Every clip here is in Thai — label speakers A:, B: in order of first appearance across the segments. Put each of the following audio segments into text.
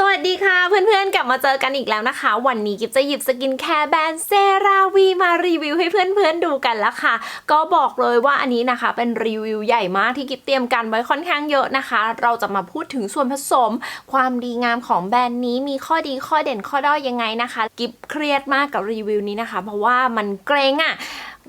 A: สวัสดีค่ะเพื่อนๆ กลับมาเจอกันอีกแล้วนะคะ วันนี้กิฟจะหยิบสกินแคร์แบรนด์เซราวีมารีวิวให้เพื่อนๆดูกันแล้วค่ะ ก็บอกเลยว่าอันนี้นะคะเป็นรีวิวใหญ่มากที่กิฟเตรียมกันไว้ค่อนข้างเยอะนะคะ เราจะมาพูดถึงส่วนผสม ความดีงามของแบรนด์นี้มีข้อดีข้อเด่นข้อด้อยยังไงนะคะ กิฟเครียดมากกับรีวิวนี้นะคะ เพราะว่ามันเกรงอะ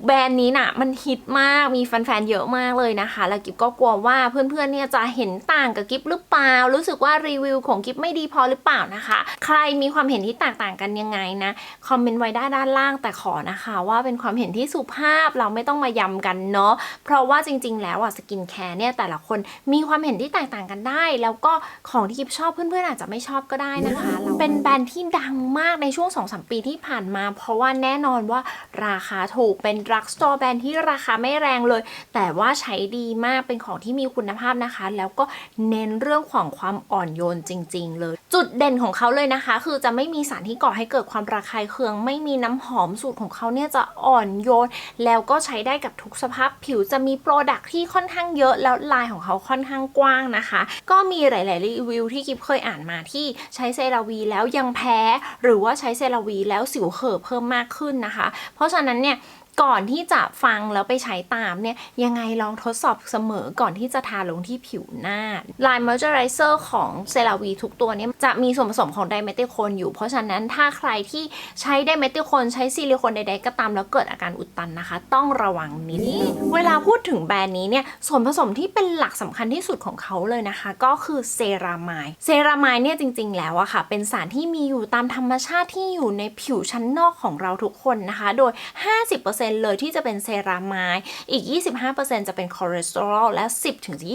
A: แบรนด์นี้น่ะมันฮิตมากมีแฟนๆเยอะมากเลยนะคะ แล้วกิฟก็กลัวว่าเพื่อนๆเนี่ยจะเห็นต่างกับกิฟหรือเปล่า รู้สึกว่ารีวิวของกิฟไม่ดีพอหรือเปล่านะคะ ใครมีความเห็นที่แตกต่างกันยังไงนะคอมเมนต์ไว้ได้ด้านล่างแต่ขอนะคะ ว่าเป็นความเห็นที่สุภาพเราไม่ต้องมาย้ำกันเนาะเพราะว่าจริง ๆ แล้วอะสกินแคร์เนี่ยแต่ละคนมีความเห็นที่แตกต่างกันได้ แล้วก็ของที่กิฟชอบเพื่อนๆอาจจะไม่ชอบก็ได้นะคะเป็นแบรนด์ที่ดังมากในช่วง2-3ปีที่ผ่านมา เพราะว่าแน่นอนว่าราคาถูกเป็นดรักสโตร์แบรนด์ที่ราคาไม่แรงเลย แต่ว่าใช้ดีมากเป็นของที่มีคุณภาพนะคะ แล้วก็เน้นเรื่องของความอ่อนโยนจริง ๆ เลย จุดเด่นของเขาเลยนะคะ คือจะไม่มีสารที่ก่อให้เกิดความระคายเคือง ไม่มีน้ำหอมสูตรของเขาเนี่ยจะอ่อนโยน แล้วก็ใช้ได้กับทุกสภาพผิวจะมีโปรดักที่ค่อนข้างเยอะแล้วลายของเขาค่อนข้างกว้างนะคะ ก็มีหลาย ๆ รีวิวที่กิฟเคยอ่านมาที่ใช้เซราวีแล้วยังแพ้ หรือว่าใช้เซราวีแล้วสิวเห่อเพิ่มมากขึ้นนะคะ เพราะฉะนั้นเนี่ย ก่อนที่จะฟังแล้วไปใช้ตามเนี่ยยังไงลองทดสอบเสมอก่อนที่จะทาลงที่ผิวหน้าลายมอยเจอไรเซอร์ของเซราวีทุกตัวเนี่ยจะมีส่วนผสมของไดเมทิลโคนอยู่ เพราะฉะนั้นถ้าใครที่ใช้ไดเมทิลโคนใช้ซิลิโคนใดๆก็ตามแล้วเกิดอาการอุดตันนะคะ ต้องระวังนิดเวลาพูดถึงแบรนด์นี้เนี่ยส่วนผสมที่เป็นหลักสำคัญที่สุดของเขาเลยนะคะ ก็คือเซรามายเซรามายเนี่ยจริง ๆ แล้วอะค่ะ เป็นสารที่มีอยู่ตามธรรมชาติที่อยู่ในผิวชั้นนอกของเราทุกคนนะคะ โดย 50%เลยที่จะเป็นเซรามายอีก 25%จะเป็นคอเลสเตอรอลและ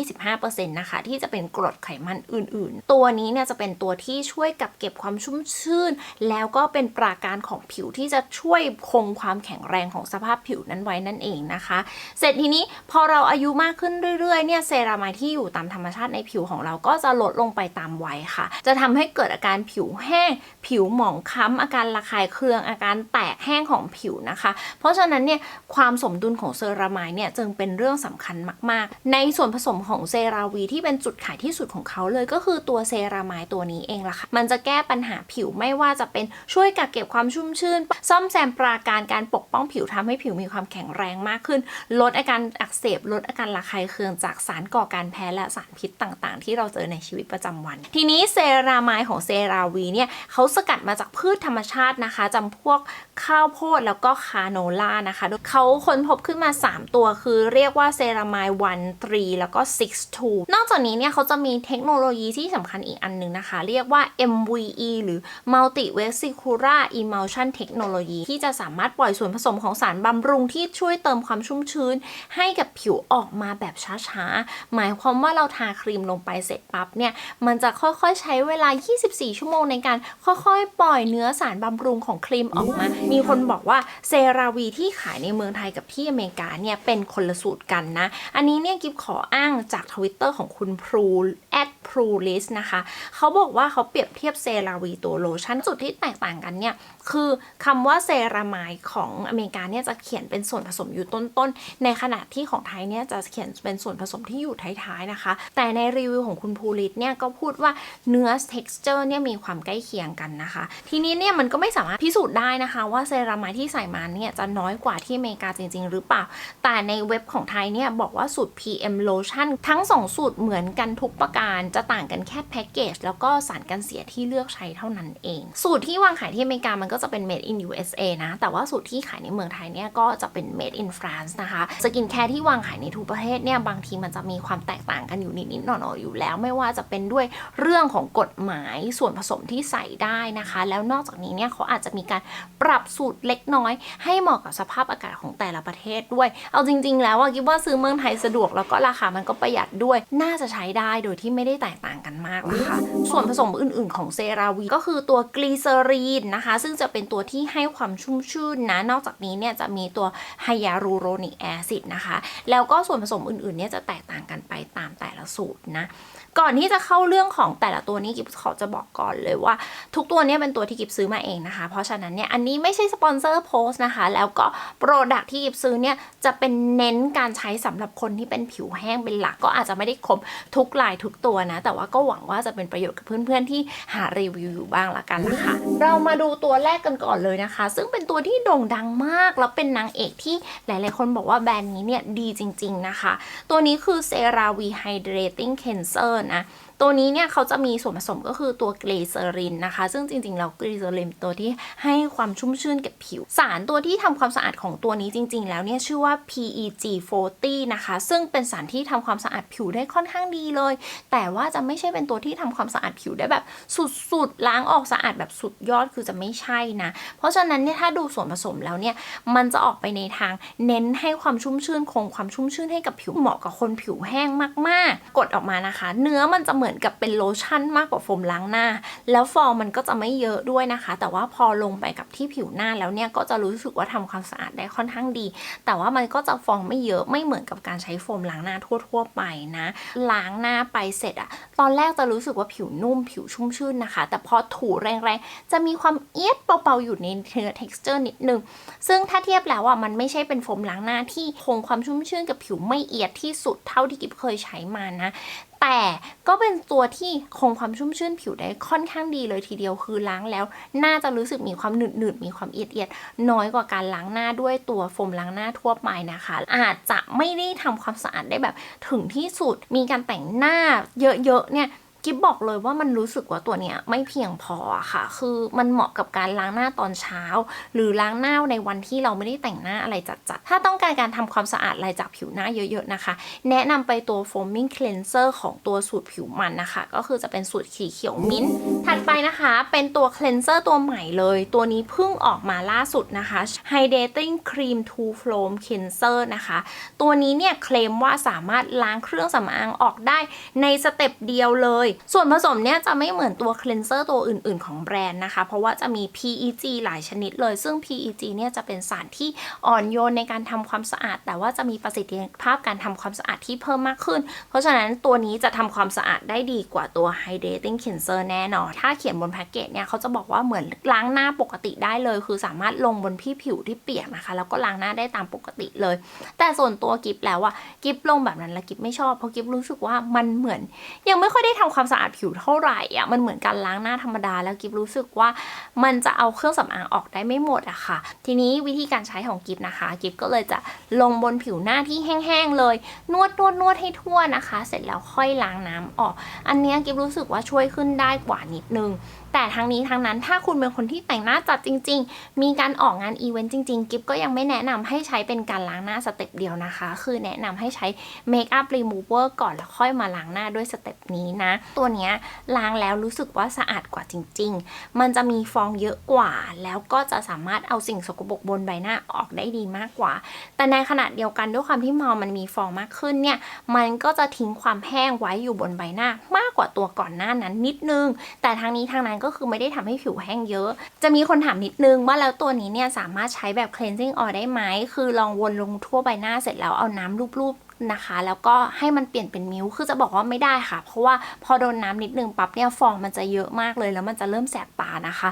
A: 10-25%นะคะที่จะเป็นกรดไขมันอื่นๆ ตัวนี้เนี่ยจะเป็นตัวที่ช่วยกับเก็บความชุ่มชื่น แล้วก็เป็นปราการของผิวที่จะช่วยคงความแข็งแรงของสภาพผิวนั้นไว้นั่นเองนะคะ เสร็จทีนี้พอเราอายุมากขึ้นเรื่อยๆเนี่ยเซรามายที่อยู่ตามธรรมชาติในผิวของเราก็จะลดลงไปตามวัยค่ะ จะทำให้เกิดอาการผิวแห้ง ผิวหมองคล้ำอาการระคายเคืองอาการแตกแห้งของผิวนะคะ เพราะฉะนั้นเนี่ยความสมดุลของเซรามายเนี่ยจึงเป็นเรื่องสำคัญมาก ๆ ในส่วนผสมของเซราวีที่เป็นจุดขายที่สุดของเขาเลยก็คือตัวเซรามายตัวนี้เองล่ะค่ะมันจะแก้ปัญหาผิวไม่ว่าจะเป็นช่วยกักเก็บความชุ่มชื่น ซ่อมแซมปราการการปกป้องผิวทำให้ผิวมีความแข็งแรงมากขึ้น ลดอาการอักเสบ ลดอาการระคายเคืองจากสารก่อการแพ้และสารพิษต่างๆ ที่เราเจอในชีวิตประจำวัน ทีนี้เซรามายของเซราวีเนี่ยเขาสกัดมาจากพืชธรรมชาตินะคะจำพวกข้าวโพดแล้วก็คาโนล่านะคะเขาค้นพบขึ้นมา 3 ตัวคือเรียกว่าเซรามาย1 3 แล้วก็ 6 2 นอกจากนี้เนี่ยเขาจะมีเทคโนโลยีที่สำคัญอีกอันหนึ่งนะคะ เรียกว่า MVE หรือ Multi Vesicular Emulsion Technology ที่จะสามารถปล่อยส่วนผสมของสารบำรุงที่ช่วยเติมความชุ่มชื้น ให้กับผิวออกมาแบบช้าๆ หมายความว่าเราทาครีมลงไปเสร็จปั๊บเนี่ย มันจะค่อยๆใช้เวลา 24 ชั่วโมงในการค่อยๆ ปล่อยเนื้อสารบำรุงของครีมออกมา มีคนบอกว่าเซราวีที่ขายในเมืองไทยกับที่อเมริกาเนี่ยเป็นคนละสูตรกันนะ อันนี้เนี่ยกิฟขออ้างจากทวิตเตอร์ของคุณพรูแอดพรูลิสนะคะ เขาบอกว่าเขาเปรียบเทียบเซราวีตัวโลชั่นจุดที่แตกต่างกันเนี่ย คือคำว่าเซรามายของอเมริกาเนี่ยจะเขียนเป็นส่วนผสมอยู่ต้นๆ ในขณะที่ของไทยเนี่ยจะเขียนเป็นส่วนผสมที่อยู่ท้ายๆนะคะ แต่ในรีวิวของคุณภูริตเนี่ยก็พูดว่าเนื้อ texture เนี่ยมีความใกล้เคียงกันนะคะ ทีนี้เนี่ยมันก็ไม่สามารถพิสูจน์ได้นะคะ ว่าเซรามายที่ใส่มาเนี่ยจะน้อยกว่าที่อเมริกาจริง ๆ หรือเปล่า แต่ในเว็บของไทยเนี่ยบอกว่าสูตร PM lotion ทั้ง 2 สูตรเหมือนกันทุกประการ จะต่างกันแค่แพ็กเกจแล้วก็สารกันเสียที่เลือกใช้เท่านั้นเอง สูตรที่วางขายที่อเมริกามันก็จะเป็น made in USA นะ แต่ว่าสูตรที่ขายในเมืองไทยเนี่ยก็จะเป็น made in France นะคะสกินแคร์ที่วางขายในทุกประเทศเนี่ยบางทีมันจะมีความแตกต่างกันอยู่นิดๆหน่อยๆอยู่แล้ว ไม่ว่าจะเป็นด้วยเรื่องของกฎหมายส่วนผสมที่ใส่ได้นะคะ แล้วนอกจากนี้เนี่ยเขาอาจจะมีการปรับสูตรเล็กน้อย ให้เหมาะกับสภาพอากาศของแต่ละประเทศด้วย เอาจริง ๆ แล้วคิดว่าซื้อเมืองไทยสะดวกแล้วก็ราคามันก็ประหยัดด้วย น่าจะใช้ได้โดยที่ไม่ได้แตกต่างกันมากนะคะ ส่วนผสมอื่น ๆ ของเซราวีก็คือตัวกลีเซอรีนนะคะ ซึ่งจะเป็นตัวที่ให้ความชุ่มชื่นนะ นอกจากนี้เนี่ยจะมีตัวไฮยาลูโรนิกแอซิดนะคะ แล้วก็ส่วนผสมอื่น ๆ เนี่ยจะแตกต่างกันไปตามแต่ละสูตรนะก่อนที่จะเข้าเรื่องของแต่ละตัวนี้กิฟขอจะบอกก่อนเลยว่า ทุกตัวนี้เป็นตัวที่กิฟซื้อมาเองนะคะ เพราะฉะนั้นเนี่ยอันนี้ไม่ใช่สปอนเซอร์โพสต์นะคะ แล้วก็โปรดักที่กิบซื้อเนี่ยจะเป็นเน้นการใช้สำหรับคนที่เป็นผิวแห้งเป็นหลักก็อาจจะไม่ได้ครบทุกลายทุกตัวนะ แต่ว่าก็หวังว่าจะเป็นประโยชน์กับเพื่อนๆที่หารีวิวอยู่บ้างละกันนะคะ เรามาดูตัวแรกกันก่อนเลยนะคะ ซึ่งเป็นตัวที่โด่งดังมาก แล้วเป็นนางเอกที่หลายๆคนบอกว่าแบรนด์นี้เนี่ยดีจริง ๆนะคะ ตัวนี้คือ CeraVe Hydrating Cleanser นะ ตัวนี้เนี่ยเขาจะมีส่วนผสมก็คือตัวเกรเซอรินนะคะ ซึ่งจริงๆแล้วเกรเซอรินตัวที่ให้ความชุ่มชื่นกับผิว สารตัวที่ทำความสะอาดของตัวนี้จริง ๆ แล้วเนี่ยชื่อว่า PEG 40นะคะ ซึ่งเป็นสารที่ทำความสะอาดผิวได้ค่อนข้างดีเลย แต่ว่าจะไม่ใช่เป็นตัวที่ทำความสะอาดผิวได้แบบสุดๆล้างออกสะอาดแบบสุดยอดคือจะไม่ใช่นะ เพราะฉะนั้นเนี่ยถ้าดูส่วนผสมแล้วเนี่ยมันจะออกไปในทางเน้นให้ความชุ่มชื่นคงความชุ่มชื่นให้กับผิวเหมาะกับคนผิวแห้งมาก ๆ กดออกมานะคะ เนื้อมันจะเหมือนมือนกับเป็นโลชั่นมากกว่าโฟมล้างหน้า แล้วฟองมันก็จะไม่เยอะด้วยนะคะ แต่ว่าพอลงไปกับที่ผิวหน้าแล้วเนี่ยก็จะรู้สึกว่าทำความสะอาดได้ค่อนข้างดี แต่ว่ามันก็จะฟองไม่เยอะไม่เหมือนกับการใช้โฟมล้างหน้าทั่ว ๆ ไปนะล้างหน้าไปเสร็จอะตอนแรกจะรู้สึกว่าผิวนุ่มผิวชุ่มชื่นนะคะ แต่พอถูแรงๆจะมีความเอียดเบาๆอยู่ในเนื้อ texture นิดนึงซึ่งถ้าเทียบแล้วอะมันไม่ใช่เป็นโฟมล้างหน้าที่คงความชุ่มชื่นกับผิวไม่เอียดที่สุดเท่าที่กิบเคยใช้มานะ แต่ก็เป็นตัวที่คงความชุ่มชื่นผิวได้ค่อนข้างดีเลยทีเดียวคือล้างแล้ว น่าจะรู้สึกมีความหนืดหนืดมีความเอียดเอียดน้อยกว่าการล้างหน้าด้วยตัวโฟมล้างหน้าทั่วไปนะคะ อาจจะไม่ได้ทำความสะอาดได้แบบถึงที่สุดมีการแต่งหน้าเยอะๆเนี่ย กิฟบอกเลยว่ามันรู้สึกว่าตัวเนี้ยไม่เพียงพอค่ะ คือมันเหมาะกับการล้างหน้าตอนเช้า หรือล้างหน้าในวันที่เราไม่ได้แต่งหน้าอะไรจัดๆ ถ้าต้องการการทำความสะอาดอะไรจากผิวหน้าเยอะๆนะคะ แนะนำไปตัว foaming cleanser ของตัวสูตรผิวมันนะคะ ก็คือจะเป็นสูตรสีเขียวมิ้นท์ถัดไปนะคะ เป็นตัว cleanser ตัวใหม่เลย ตัวนี้เพิ่งออกมาล่าสุดนะคะ hydrating cream to foam cleanser นะคะ ตัวนี้เนี่ยเคลมว่าสามารถล้างเครื่องสำอางออกได้ในสเต็ปเดียวเลยส่วนผสมเนี่ยจะไม่เหมือนตัว cleanser ตัวอื่น ๆ ของแบรนด์นะคะ เพราะว่าจะมี PEG หลายชนิดเลย ซึ่ง PEG เนี่ยจะเป็นสารที่อ่อนโยนในการทำความสะอาด แต่ว่าจะมีประสิทธิภาพการทำความสะอาดที่เพิ่มมากขึ้น เพราะฉะนั้นตัวนี้จะทำความสะอาดได้ดีกว่าตัว hydrating cleanser แน่นอน ถ้าเขียนบนแพ็กเกจเนี่ยเขาจะบอกว่าเหมือนล้างหน้าปกติได้เลย คือสามารถลงบนพี่ผิวที่เปียกนะคะ แล้วก็ล้างหน้าได้ตามปกติเลย แต่ส่วนตัวกิฟแล้วอะกิฟลงแบบนั้นแล้วกิฟไม่ชอบ เพราะกิฟรู้สึกว่ามันเหมือน ยังไม่ค่อยได้ทำความสะอาดผิวเท่าไหร่อะมันเหมือนการล้างหน้าธรรมดาแล้วกิฟรู้สึกว่ามันจะเอาเครื่องสำอางออกได้ไม่หมดอะค่ะ ทีนี้วิธีการใช้ของกิฟนะคะ กิฟก็เลยจะลงบนผิวหน้าที่แห้งๆเลย นวดนวดนวดให้ทั่วนะคะ เสร็จแล้วค่อยล้างน้ำออก อันเนี้ยกิฟรู้สึกว่าช่วยขึ้นได้กว่านิดนึง แต่ทั้งนี้ทั้งนั้นถ้าคุณเป็นคนที่แต่งหน้าจัดจริง ๆ มีการออกงานอีเวนต์จริง ๆ กิฟก็ยังไม่แนะนำให้ใช้เป็นการล้างหน้าสเต็ปเดียวนะคะ คือแนะนำให้ใช้เมคอัพรีมูเวอร์ก่อนแล้วค่อยมาล้างหน้าด้วยสเต็ปนี้นะ ตัวนี้ล้างแล้วรู้สึกว่าสะอาดกว่าจริง ๆ มันจะมีฟองเยอะกว่า แล้วก็จะสามารถเอาสิ่งสกปรกบนใบหน้าออกได้ดีมากกว่า แต่ในขณะเดียวกันด้วยความที่มอมันมีฟองมากขึ้นเนี่ย มันก็จะทิ้งความแห้งไว้อยู่บนใบหน้ามากกว่าตัวก่อนหน้านั้นนิดนึง แต่ทางนี้ทางนั้นก็ก็คือไม่ได้ทำให้ผิวแห้งเยอะ จะมีคนถามนิดนึงว่าแล้วตัวนี้เนี่ยสามารถใช้แบบ cleansing oil ได้ไหม คือลองวนลงทั่วใบหน้าเสร็จแล้วเอาน้ำลูบๆ นะคะ แล้วก็ให้มันเปลี่ยนเป็นมิ้วคือจะบอกว่าไม่ได้ค่ะ เพราะว่าพอโดนน้ำนิดนึงปั๊บเนี่ยฟองมันจะเยอะมากเลย แล้วมันจะเริ่มแสบตานะคะ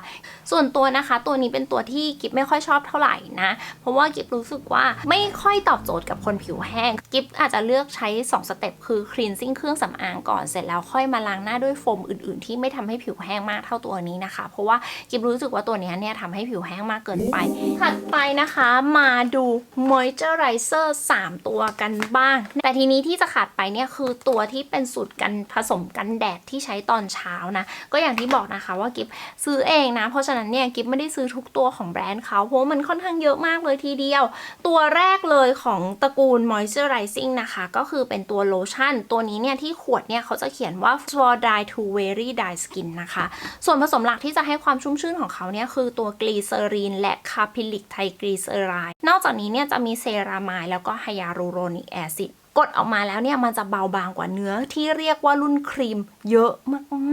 A: ส่วนตัวนะคะ ตัวนี้เป็นตัวที่กิฟไม่ค่อยชอบเท่าไหร่นะ เพราะว่ากิฟรู้สึกว่าไม่ค่อยตอบโจทย์กับคนผิวแห้งกิฟอาจจะเลือกใช้ 2 สเต็ปคือ cleansing เครื่องสำอางก่อนเสร็จแล้วค่อยมาล้างหน้าด้วยโฟมอื่นๆ ที่ไม่ทำให้ผิวแห้งมากเท่าตัวนี้นะคะ เพราะว่ากิฟรู้สึกว่าตัวนี้เนี่ยทำให้ผิวแห้งมากเกินไปถัดไปนะคะ มาดู moisturizer 3ตัวกันบ้างแต่ทีนี้ที่จะขาดไปเนี่ยคือตัวที่เป็นสูตรกันผสมกันแดดที่ใช้ตอนเช้านะ ก็อย่างที่บอกนะคะว่ากิฟซื้อเองนะ เพราะฉะนั้นเนี่ยกิฟไม่ได้ซื้อทุกตัวของแบรนด์เขาเพราะว่ามันค่อนข้างเยอะมากเลยทีเดียว ตัวแรกเลยของตระกูล moisturizing นะคะ ก็คือเป็นตัวโลชั่น ตัวนี้เนี่ยที่ขวดเนี่ยเขาจะเขียนว่า for dry to very dry skin นะคะ ส่วนผสมหลักที่จะให้ความชุ่มชื่นของเขาเนี่ยคือตัวกลีเซอรีนและคาพิลิกไทกลีเซอไรด์นอกจากนี้เนี่ยจะมีเซรามายแล้วก็ไฮยาลูโรนิกแอซิด กดออกมาแล้วเนี่ยมันจะเบาบางกว่าเนื้อที่เรียกว่ารุ่นครีมเยอะ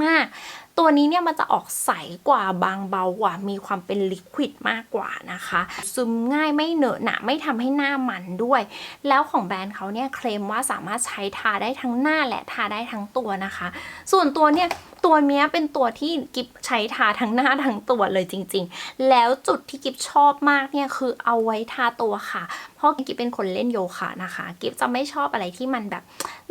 A: มากๆ ตัวนี้เนี่ยมันจะออกใสกว่าบางเบากว่า มีความเป็นลิควิดมากกว่านะคะ ซึมง่ายไม่เหนอะหนะไม่ทำให้หน้ามันด้วย แล้วของแบรนด์เขาเนี่ยเคลมว่าสามารถใช้ทาได้ทั้งหน้าและทาได้ทั้งตัวนะคะ ส่วนตัวเนี่ยตัวเนี้ยเป็นตัวที่กิฟใช้ทาทั้งหน้าทั้งตัวเลยจริง ๆ แล้วจุดที่กิฟชอบมากเนี่ยคือเอาไว้ทาตัวค่ะ เพราะกิฟเป็นคนเล่นโยคะนะคะ กิฟจะไม่ชอบอะไรที่มันแบบ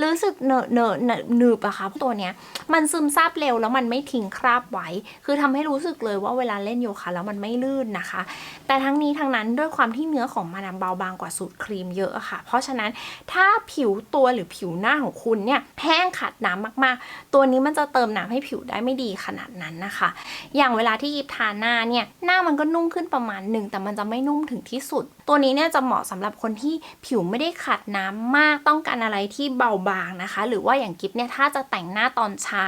A: รู้สึกเนอะเนอะเหนอะหนึบอะค่ะตัวเนี้ยมันซึมซาบเร็วแล้วมันไม่ทิ้งคราบไว้ คือทำให้รู้สึกเลยว่าเวลาเล่นโยคะแล้วมันไม่ลื่นนะคะ แต่ทั้งนี้ทั้งนั้นด้วยความที่เนื้อของมันเบาบางกว่าสูตรครีมเยอะะค่ะ เพราะฉะนั้นถ้าผิวตัวหรือผิวหน้าของคุณเนี่ยแห้งขาดน้ำมากๆ ตัวนี้มันจะเติมน้ำให้ผิวได้ไม่ดีขนาดนั้นนะคะ อย่างเวลาที่ยิบทาหน้าเนี่ยหน้ามันก็นุ่มขึ้นประมาณหนึ่งแต่มันจะไม่นุ่มถึงที่สุด ตัวนี้เนี่ยจะเหมาะสำหรับคนที่ผิวไม่ได้ขาดน้ำมากต้องการอะไรที่เบาบางนะคะ หรือว่าอย่างกิฟเนี่ยถ้าจะแต่งหน้าตอนเช้า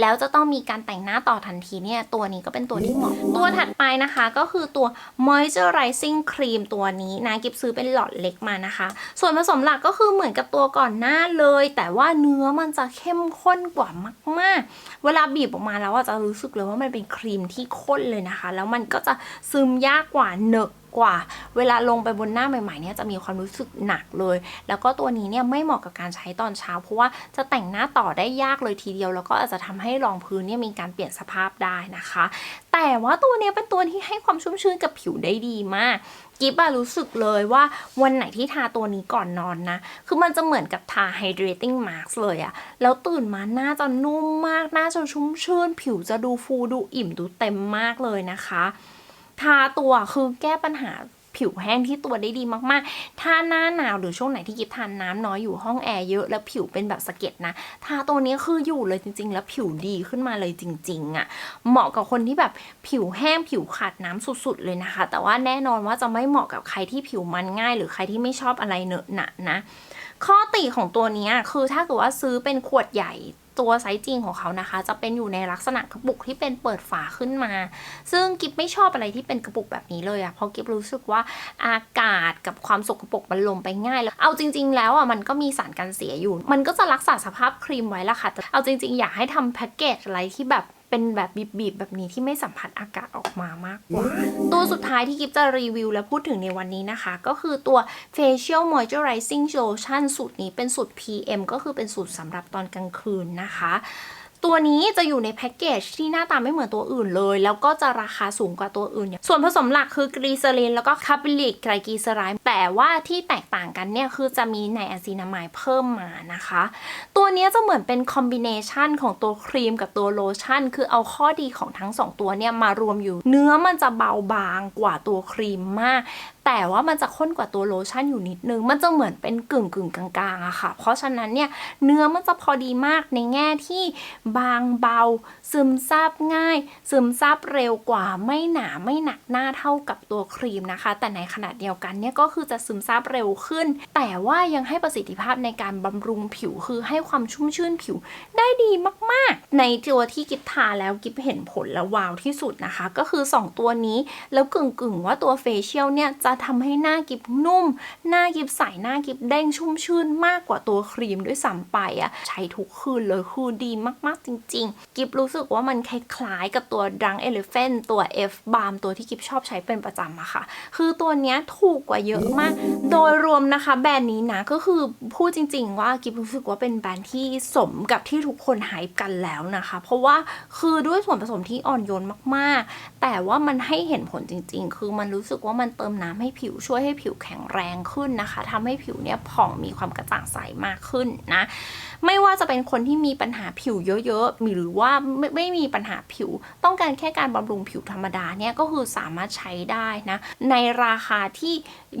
A: แล้วจะต้องมีการแต่งหน้าต่อทันทีเนี่ยตัวนี้ก็เป็นตัวที่เหมาะตัวถัดไปนะคะก็คือตัว moisturizing cream ตัวนี้นะกิฟซื้อเป็นหลอดเล็กมานะคะ ส่วนผสมหลักก็คือเหมือนกับตัวก่อนหน้าเลย แต่ว่าเนื้อมันจะเข้มข้นกว่ามาก ๆ เวลาบีบออกมาแล้วอะจะรู้สึกเลยว่ามันเป็นครีมที่ข้นเลยนะคะ แล้วมันก็จะซึมยากกว่าเหนอะ กว่า เวลาลงไปบนหน้าใหม่ๆเนี่ยจะมีความรู้สึกหนักเลย แล้วก็ตัวนี้เนี่ยไม่เหมาะกับการใช้ตอนเช้า เพราะว่าจะแต่งหน้าต่อได้ยากเลยทีเดียว แล้วก็อาจจะทำให้รองพื้นเนี่ยมีการเปลี่ยนสภาพได้นะคะ แต่ว่าตัวนี้เป็นตัวที่ให้ความชุ่มชื้นกับผิวได้ดีมากกิฟอะรู้สึกเลยว่าวันไหนที่ทาตัวนี้ก่อนนอนนะ คือมันจะเหมือนกับทา hydrating mask เลยอะแล้วตื่นมาหน้าจะนุ่มมาก หน้าจะชุ่มชื่น ผิวจะดูฟูดูอิ่มดูเต็มมากเลยนะคะ ทาตัวคือแก้ปัญหาผิวแห้งที่ตัวได้ดีมากๆ ถ้าหน้าหนาวหรือช่วงไหนที่กิฟทานน้ำน้อยอยู่ห้องแอร์เยอะแล้วผิวเป็นแบบสะเก็ดนะ ทาตัวนี้คืออยู่เลยจริง ๆ แล้วผิวดีขึ้นมาเลยจริง ๆอะ่ะ เหมาะกับคนที่แบบผิวแห้งผิวขาดน้ำสุด ๆ เลยนะคะ แต่ว่าแน่นอนว่าจะไม่เหมาะกับใครที่ผิวมันง่าย หรือใครที่ไม่ชอบอะไรเนอะหนะนะ ข้อติของตัวนี้คือถ้าเกิดว่าซื้อเป็นขวดใหญ่ ตัวไซส์จริงของเขานะคะ จะเป็นอยู่ในลักษณะกระปุกที่เป็นเปิดฝาขึ้นมา ซึ่งกิฟไม่ชอบอะไรที่เป็นกระปุกแบบนี้เลยอะเพราะกิฟรู้สึกว่าอากาศกับความสกปรกมันลมไปง่ายแล้วเอาจริง ๆ แล้วอะมันก็มีสารกันเสียอยู่ มันก็จะรักษาสภาพครีมไว้ละค่ะแต่เอาจริง ๆ อยากให้ทำแพ็กเกจอะไรที่แบบ เป็นแบบบีบๆแบบนี้ที่ไม่สัมผัสอากาศออกมามากกว่า ตัวสุดท้ายที่กิฟจะรีวิวและพูดถึงในวันนี้นะคะ ก็คือตัว facial moisturizing lotion สูตรนี้เป็นสูตร PM ก็คือเป็นสูตรสำหรับตอนกลางคืนนะคะ ตัวนี้จะอยู่ในแพ็กเกจที่หน้าตาไม่เหมือนตัวอื่นเลย แล้วก็จะราคาสูงกว่าตัวอื่นอย่างส่วนผสมหลักคือกรีเซอรินแล้วก็คาร์บิลิกไกลกีเซอไรด์แต่ว่าที่แตกต่างกันเนี่ยคือจะมีไนอะซีนามายเพิ่มมานะคะ ตัวนี้จะเหมือนเป็นคอมบิเนชันของตัวครีมกับตัวโลชั่น คือเอาข้อดีของทั้งสองตัวเนี่ยมารวมอยู่ เนื้อมันจะเบาบางกว่าตัวครีมมาก แต่ว่ามันจะข้นกว่าตัวโลชั่นอยู่นิดนึง มันจะเหมือนเป็นกึ่งกึ่งกลางๆอะค่ะ เพราะฉะนั้นเนี่ยเนื้อมันจะพอดีมากในแง่ที่บางเบา ซึมซาบง่าย ซึมซาบเร็วกว่าไม่หนาไม่หนักหน้าเท่ากับตัวครีมนะคะ แต่ในขณะเดียวกันเนี่ยก็คือจะซึมซาบเร็วขึ้น แต่ว่ายังให้ประสิทธิภาพในการบำรุงผิวคือให้ความชุ่มชื่นผิวได้ดีมากๆ ในตัวที่กิฟทาแล้วกิฟเห็นผลและว้าวที่สุดนะคะ ก็คือ 2 ตัวนี้แล้วกึ่งๆว่าตัวเฟเชียลเนี่ยจะทำให้หน้ากิฟนุ่ม หน้ากิฟใสหน้ากิฟเด้งชุ่มชื่นมากกว่าตัวครีมด้วยซ้ำไปอะใช้ทุกคืนเลยคือดีมากๆจริง ๆ กิฟรู้สึกว่ามันคล้ายๆกับตัว Drunk Elephant ตัว F Balm ตัวที่กิฟชอบใช้เป็นประจำอะค่ะ คือตัวเนี้ยถูกกว่าเยอะมาก โดยรวมนะคะ แบรนด์นี้นะก็คือพูดจริง ๆ ว่ากิฟรู้สึกว่าเป็นแบรนด์ที่สมกับที่ทุกคนหายกันแล้วนะคะ เพราะว่าคือด้วยส่วนผสมที่อ่อนโยนมากๆ แต่ว่ามันให้เห็นผลจริง ๆ คือมันรู้สึกว่ามันเติมน้ำใให้ผิวช่วยให้ผิวแข็งแรงขึ้นนะคะทำให้ผิวเนี่ยผ่องมีความกระจ่างใสมากขึ้นนะ ไม่ว่าจะเป็นคนที่มีปัญหาผิวเยอะๆหรือว่าไม่ไม่มีปัญหาผิว ต้องการแค่การบำรุงผิวธรรมดาเนี่ยก็คือสามารถใช้ได้นะในราคาที่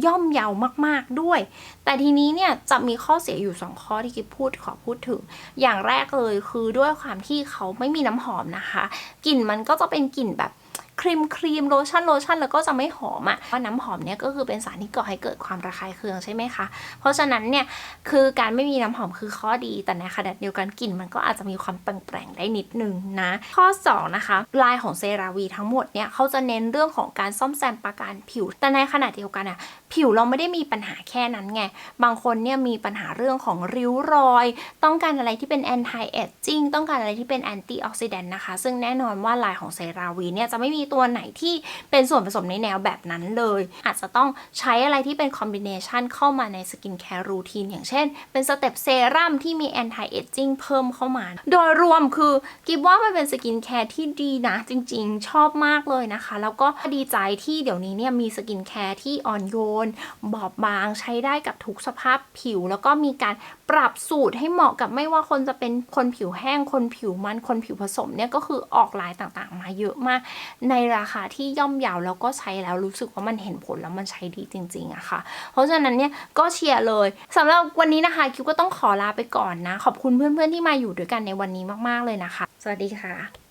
A: ย่อมเยาวมากๆด้วย แต่ทีนี้เนี่ยจะมีข้อเสียอยู่ 2 ข้อที่กิฟพูดขอพูดถึง อย่างแรกเลยคือด้วยความที่เขาไม่มีน้ำหอมนะคะกลิ่นมันก็จะเป็นกลิ่นแบบ ครีมครีมโลชั่นโลชั่นแล้วก็จะไม่หอมอะ่ะว่าะน้ำหอมเนี่ยก็คือเป็นสารที่ก่อให้เกิดความระคายเคืองใช่ไหมคะ เพราะฉะนั้นเนี่ยคือการไม่มีน้ำหอมคือข้อดีแต่ในขณะเดียวกันกลิ่นมันก็อาจจะมีความแปลงๆได้นิดนึงนะ ข้อ 2 นะคะ ลายของเซราวีทั้งหมดเนี่ยเขาจะเน้นเรื่องของการซ่อมแซมประการผิว แต่ในขณะเดียวกันอะผิวเราไม่ได้มีปัญหาแค่นั้นไง บางคนเนี่ยมีปัญหาเรื่องของริ้วรอย ต้องการอะไรที่เป็น anti aging ต้องการอะไรที่เป็น anti oxidant นะคะ ซึ่งแน่นอนว่าลายของเซราวีเนี่ยจะไม่มีตัวไหนที่เป็นส่วนผสมในแนวแบบนั้นเลย อาจจะต้องใช้อะไรที่เป็นคอมบิเนชันเข้ามาในสกินแคร์รูทีนอย่างเช่น เป็นสเต็ปเซรั่มที่มีแอนตี้เอจจิ้งเพิ่มเข้ามา โดยรวมคือกิบว่ามันเป็นสกินแคร์ที่ดีนะ จริงๆ ชอบมากเลยนะคะ แล้วก็ดีใจที่เดี๋ยวนี้เนี่ยมีสกินแคร์ที่อ่อนโยน บอบบางใช้ได้กับทุกสภาพผิว แล้วก็มีการปรับสูตรให้เหมาะกับไม่ว่าคนจะเป็นคนผิวแห้งคนผิวมันคนผิวผสมเนี่ยก็คือออกลายต่างๆ มาเยอะมากในราคาที่ย่อมเยาวแล้วก็ใช้แล้วรู้สึกว่ามันเห็นผลแล้วมันใช้ดีจริงๆอะค่ะ เพราะฉะนั้นเนี่ยก็เชียร์เลยสำหรับวันนี้นะคะคิวก็ต้องขอลาไปก่อนนะ ขอบคุณเพื่อนๆที่มาอยู่ด้วยกันในวันนี้มากๆเลยนะคะ สวัสดีค่ะ